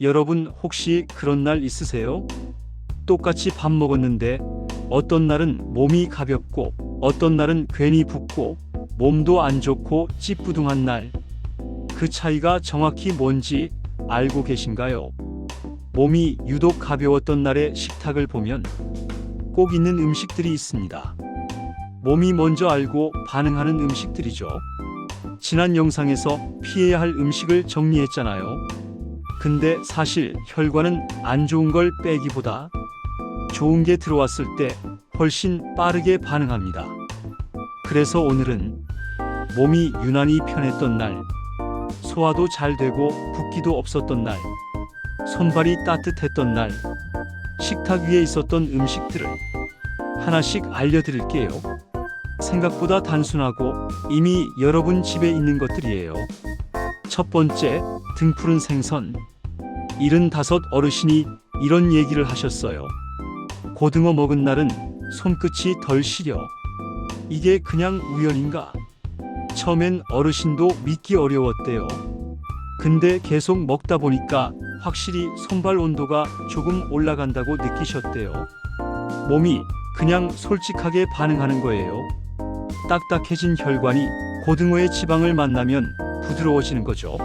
여러분 혹시 그런 날 있으세요? 똑같이 밥 먹었는데 어떤 날은 몸이 가볍고 어떤 날은 괜히 붓고 몸도 안 좋고 찌뿌둥한 날. 그 차이가 정확히 뭔지 알고 계신가요? 몸이 유독 가벼웠던 날의 식탁을 보면 꼭 있는 음식들이 있습니다. 몸이 먼저 알고 반응하는 음식들이죠. 지난 영상에서 피해야 할 음식을 정리했잖아요. 근데 사실 혈관은 안 좋은 걸 빼기보다 좋은 게 들어왔을 때 훨씬 빠르게 반응합니다. 그래서 오늘은 몸이 유난히 편했던 날, 소화도 잘 되고 붓기도 없었던 날, 손발이 따뜻했던 날, 식탁 위에 있었던 음식들을 하나씩 알려드릴게요. 생각보다 단순하고 이미 여러분 집에 있는 것들이에요. 첫 번째, 등푸른 생선. 75 어르신이 이런 얘기를 하셨어요. 고등어 먹은 날은 손끝이 덜 시려. 이게 그냥 우연인가? 처음엔 어르신도 믿기 어려웠대요. 근데 계속 먹다 보니까 확실히 손발 온도가 조금 올라간다고 느끼셨대요. 몸이 그냥 솔직하게 반응하는 거예요. 딱딱해진 혈관이 고등어의 지방을 만나면 부드러워지는 거죠.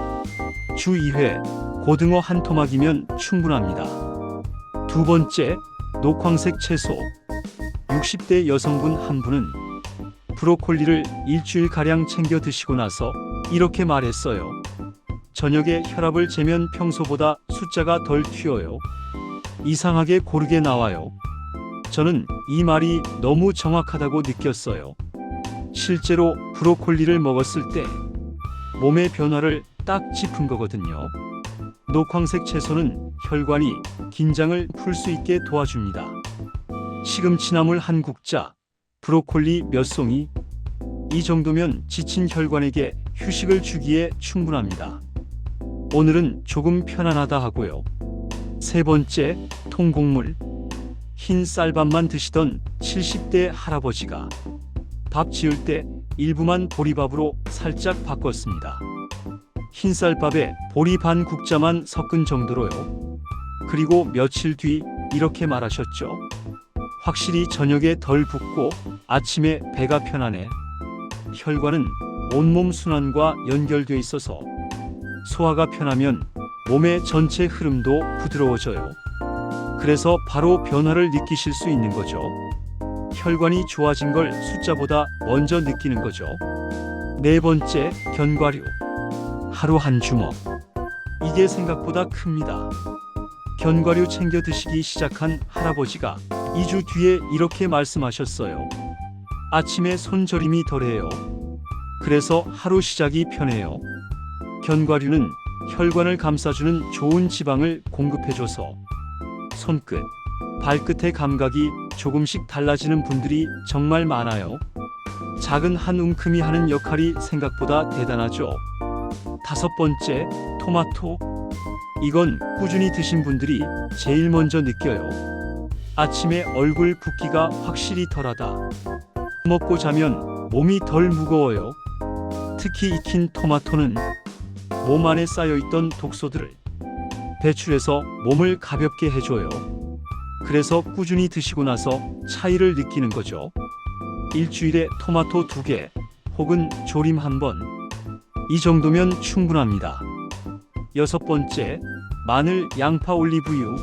주 2회 고등어 한 토막이면 충분합니다. 두 번째, 녹황색 채소. 60대 여성분 한 분은 브로콜리를 일주일 가량 챙겨 드시고 나서 이렇게 말했어요. 저녁에 혈압을 재면 평소보다 숫자가 덜 튀어요. 이상하게 고르게 나와요. 저는 이 말이 너무 정확하다고 느꼈어요. 실제로 브로콜리를 먹었을 때 몸의 변화를 딱 짚은 거거든요. 녹황색 채소는 혈관이 긴장을 풀 수 있게 도와줍니다. 시금치나물 한 국자, 브로콜리 몇 송이, 이 정도면 지친 혈관에게 휴식을 주기에 충분합니다. 오늘은 조금 편안하다 하고요. 세 번째, 통곡물. 흰 쌀밥만 드시던 70대 할아버지가 밥 지을 때 일부만 보리밥으로 살짝 바꿨습니다. 흰쌀밥에 보리 반 국자만 섞은 정도로요. 그리고 며칠 뒤 이렇게 말하셨죠. 확실히 저녁에 덜 붓고 아침에 배가 편하네. 혈관은 온몸 순환과 연결돼 있어서 소화가 편하면 몸의 전체 흐름도 부드러워져요. 그래서 바로 변화를 느끼실 수 있는 거죠. 혈관이 좋아진 걸 숫자보다 먼저 느끼는 거죠. 네 번째, 견과류. 하루 한 주먹. 이게 생각보다 큽니다. 견과류 챙겨 드시기 시작한 할아버지가 2주 뒤에 이렇게 말씀하셨어요. 아침에 손저림이 덜해요. 그래서 하루 시작이 편해요. 견과류는 혈관을 감싸주는 좋은 지방을 공급해줘서 손끝, 발끝의 감각이 조금씩 달라지는 분들이 정말 많아요. 작은 한 움큼이 하는 역할이 생각보다 대단하죠. 다섯 번째, 토마토. 이건 꾸준히 드신 분들이 제일 먼저 느껴요. 아침에 얼굴 붓기가 확실히 덜하다. 먹고 자면 몸이 덜 무거워요. 특히 익힌 토마토는 몸 안에 쌓여있던 독소들을 배출해서 몸을 가볍게 해줘요. 그래서 꾸준히 드시고 나서 차이를 느끼는 거죠. 일주일에 토마토 두개 혹은 조림 한 번. 이 정도면 충분합니다. 여섯 번째, 마늘, 양파, 올리브유.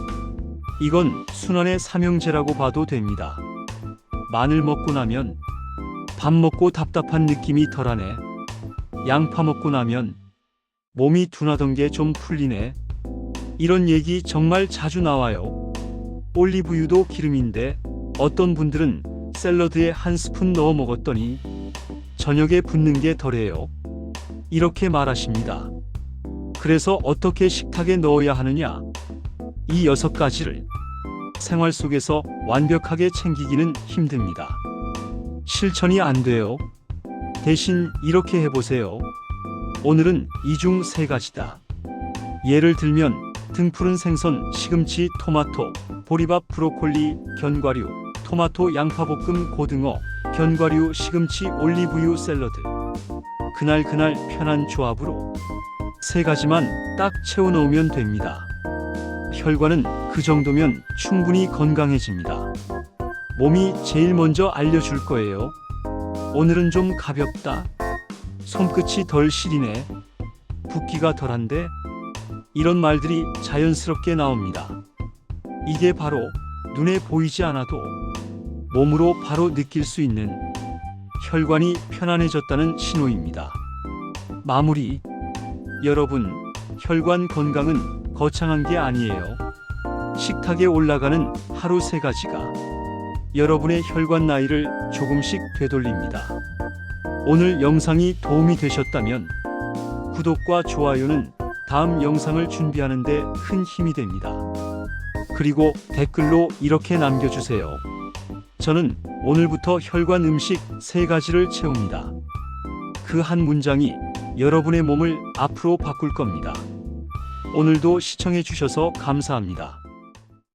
이건 순환의 삼형제라고 봐도 됩니다. 마늘 먹고 나면 밥 먹고 답답한 느낌이 덜하네. 양파 먹고 나면 몸이 둔하던 게 좀 풀리네. 이런 얘기 정말 자주 나와요. 올리브유도 기름인데 어떤 분들은 샐러드에 한 스푼 넣어 먹었더니 저녁에 붓는 게 덜해요. 이렇게 말하십니다. 그래서 어떻게 식탁에 넣어야 하느냐? 이 여섯 가지를 생활 속에서 완벽하게 챙기기는 힘듭니다. 실천이 안 돼요. 대신 이렇게 해보세요. 오늘은 이 중 세 가지다. 예를 들면 등푸른 생선, 시금치, 토마토, 보리밥, 브로콜리, 견과류, 토마토, 양파볶음, 고등어, 견과류, 시금치, 올리브유 샐러드. 그날 그날 편한 조합으로 세 가지만 딱 채워 넣으면 됩니다. 혈관은 그 정도면 충분히 건강해집니다. 몸이 제일 먼저 알려줄 거예요. 오늘은 좀 가볍다. 손끝이 덜 시리네. 붓기가 덜한데? 이런 말들이 자연스럽게 나옵니다. 이게 바로 눈에 보이지 않아도 몸으로 바로 느낄 수 있는 혈관이 편안해졌다는 신호입니다. 마무리. 여러분, 혈관 건강은 거창한 게 아니에요. 식탁에 올라가는 하루 세 가지가 여러분의 혈관 나이를 조금씩 되돌립니다. 오늘 영상이 도움이 되셨다면 구독과 좋아요는 다음 영상을 준비하는데 큰 힘이 됩니다. 그리고 댓글로 이렇게 남겨주세요. 저는 오늘부터 혈관 음식 세 가지를 채웁니다. 그 한 문장이 여러분의 몸을 앞으로 바꿀 겁니다. 오늘도 시청해 주셔서 감사합니다.